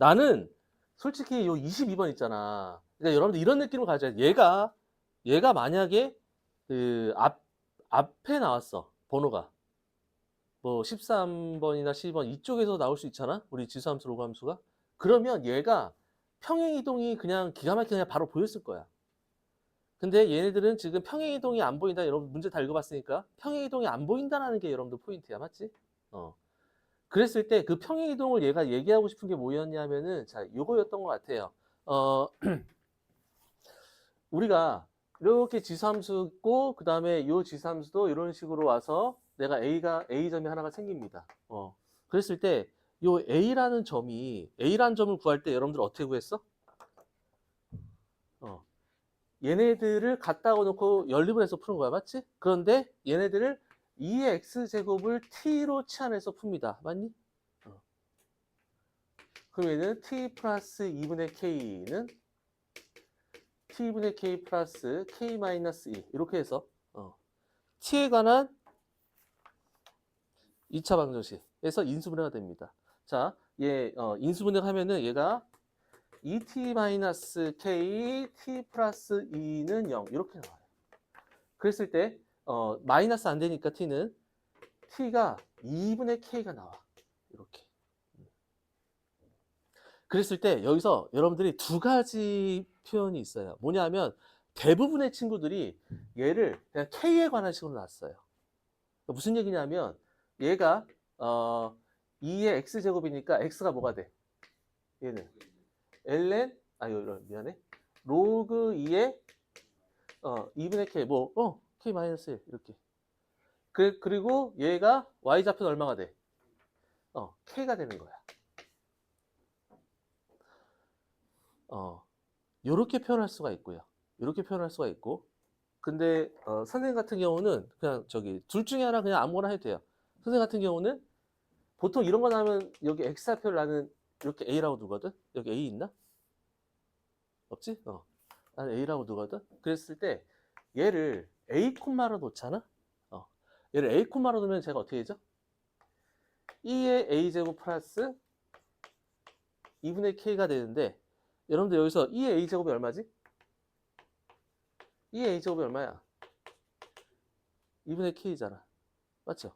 나는 솔직히 요 22번 있잖아. 그러니까 여러분들 이런 느낌을 가져야 돼. 얘가 얘가 만약에 그 앞 앞에 나왔어. 번호가. 뭐 13번이나 12번 이쪽에서 나올 수 있잖아. 우리 지수함수 로그함수가. 그러면 얘가 평행 이동이 그냥 기가 막히게 그냥 바로 보였을 거야. 근데 얘네들은 지금 평행 이동이 안 보인다. 여러분 문제 다 읽어봤으니까 평행 이동이 안 보인다라는 게 여러분들 포인트야, 맞지? 어. 그랬을 때 그 평행 이동을 얘가 얘기하고 싶은 게 뭐였냐면은 자, 요거였던 것 같아요. 어, 우리가 이렇게 지수함수 있고 그 다음에 요 지수함수도 이런 식으로 와서 내가 A가 A 점이 하나가 생깁니다. 어. 그랬을 때 요 A라는 점이 A라는 점을 구할 때 여러분들 어떻게 구했어? 어. 얘네들을 갖다가 놓고 연립을 해서 푸는 거야, 맞지? 그런데 얘네들을 2의 x제곱을 t로 치환해서 풉니다. 맞니? 어. 그럼 얘는 t 플러스 2분의 k는 t분의 k 플러스 k 마이너스 2 이렇게 해서 어. t에 관한 2차 방정식에서 인수분해가 됩니다. 자, 얘 어, 인수분해 하면은 얘가 2t 마이너스 k t 플러스 2는 0 이렇게 나와요. 그랬을 때 어, 마이너스 안 되니까 t는 t가 2분의 k가 나와. 이렇게. 그랬을 때 여기서 여러분들이 두 가지 표현이 있어요. 뭐냐면 대부분의 친구들이 얘를 그냥 k에 관한 식으로 놨어요. 그러니까 무슨 얘기냐면 얘가 어, 2의 x제곱이니까 x가 뭐가 돼? 얘는 ln 아 이거 미안해. 로그 2의 어 2분의 k 뭐 어 k 마이너스 1 이렇게. 그 그리고 얘가 y 좌표는 얼마가 돼? 어 k가 되는 거야. 어 요렇게 표현할 수가 있고요. 이렇게 표현할 수가 있고. 근데 어, 선생님 같은 경우는 그냥 저기 둘 중에 하나 그냥 아무거나 해도 돼요. 선생님 같은 경우는 보통 이런 거 나면 여기 x좌표를 나는 이렇게 a라고 두거든. 여기 a 있나? 없지? 어. 나는 a라고 두거든. 그랬을 때 얘를 a 콤마로 놓잖아. 어. 얘를 a 콤마로 두면 제가 어떻게 되죠? 2의 a 제곱 플러스 2분의 k가 되는데 여러분들 여기서 2의 a 제곱이 얼마지? 2의 a 제곱이 얼마야? 2분의 k잖아. 맞죠?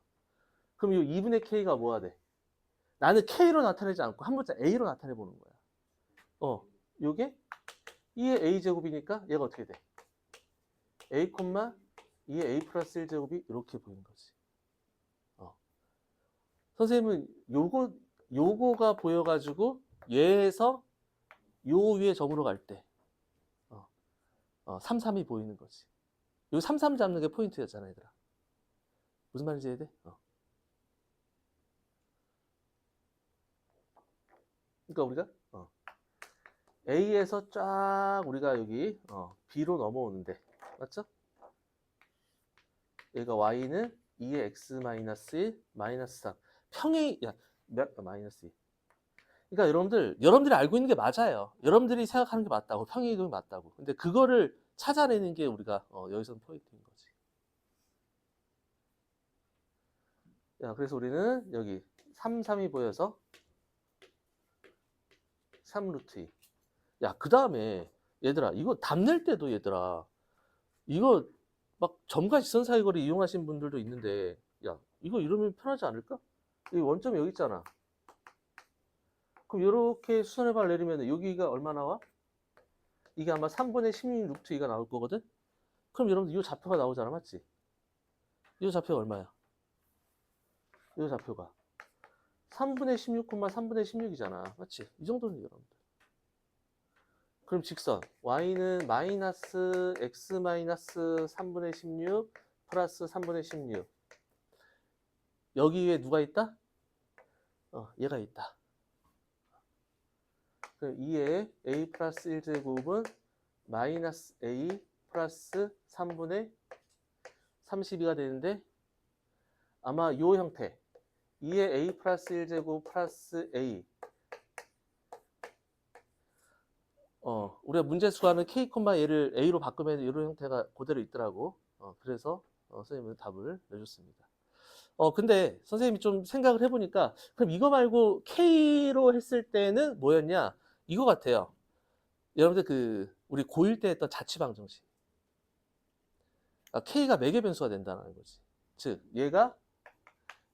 그럼 이 2분의 k가 뭐가 돼? 나는 k로 나타내지 않고 한 문자 a로 나타내 보는 거야. 어, 요게 2의 a 제곱이니까 얘가 어떻게 돼? a, 2의 a 플러스 1 제곱이 이렇게 보이는 거지. 어. 선생님은 요거 요거가 보여가지고 얘에서 요 위에 점으로 갈 때, 어, 어, 3, 3이 보이는 거지. 요 3, 3 잡는 게 포인트였잖아, 얘들아. 무슨 말인지 이해돼? 어. 그러니까 우리가 어, A에서 쫙 우리가 여기 어, B로 넘어오는데 맞죠? 얘가 Y는 2의 X 마이너스 1 마이너스 3 평행 야 몇, 어, 마이너스 2 그러니까 여러분들 여러분들이 알고 있는 게 맞아요. 여러분들이 생각하는 게 맞다고 평행 이동이 맞다고. 근데 그거를 찾아내는 게 우리가 어, 여기서 포인트인 거지. 야, 그래서 우리는 여기 3, 3이 보여서 3루트 2. 야, 그 다음에 얘들아, 이거 답 낼 때도 얘들아, 이거 막 점과 직선 사이거리 이용하신 분들도 있는데, 야, 이거 이러면 편하지 않을까? 이 원점이 여기 있잖아. 그럼 이렇게 수선의 발 내리면 여기가 얼마 나와? 이게 아마 3분의 16 루트 2가 나올 거거든? 그럼 여러분들 이 좌표가 나오잖아, 맞지? 이 좌표가 얼마야? 이 좌표가 3분의 16, 3분의 16이잖아. 맞지? 이 정도는 여러분들. 그럼 직선 y는 마이너스 x 마이너스 3분의 16 플러스 3분의 16 여기 위에 누가 있다? 어, 얘가 있다. 그럼 2의 a 플러스 1제곱은 마이너스 a 플러스 3분의 32가 되는데 아마 요 형태 2의 a 플러스 1제곱 플러스 a 어, 우리가 문제 수하는 k, 얘를 a로 바꾸면 이런 형태가 그대로 있더라고. 어, 그래서 어, 선생님은 답을 내줬습니다. 어, 근데 선생님이 좀 생각을 해보니까, 그럼 이거 말고 K로 했을 때는 뭐였냐? 이거 같아요. 여러분들 그, 우리 고1 때 했던 자취방 정식. 아, K가 매개 변수가 된다는 거지. 즉, 얘가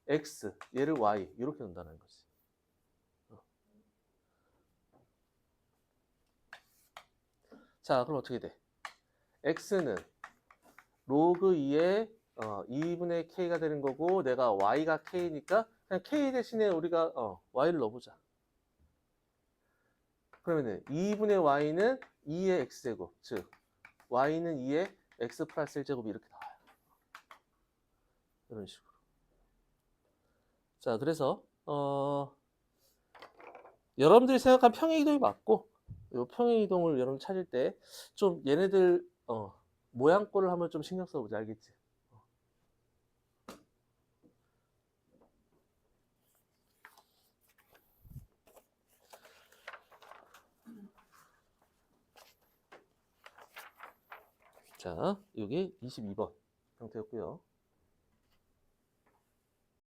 X, 얘를 Y, 이렇게 된다는 거지. 자, 그럼 어떻게 돼? X는 로그 2의 어, 2분의 K가 되는 거고, 내가 Y가 K니까, 그냥 K 대신에 우리가, 어, Y를 넣어보자. 그러면은, 2분의 Y는 2의 X제곱, 즉, Y는 2의 X 플러스 1제곱이 이렇게 나와요. 이런 식으로. 자, 그래서, 어, 여러분들이 생각한 평행 이동이 맞고, 이 평행 이동을 여러분 찾을 때, 좀 얘네들, 어, 모양꼴을 한번 좀 신경 써보자, 알겠지? 자, 여기 22번 형태였고요.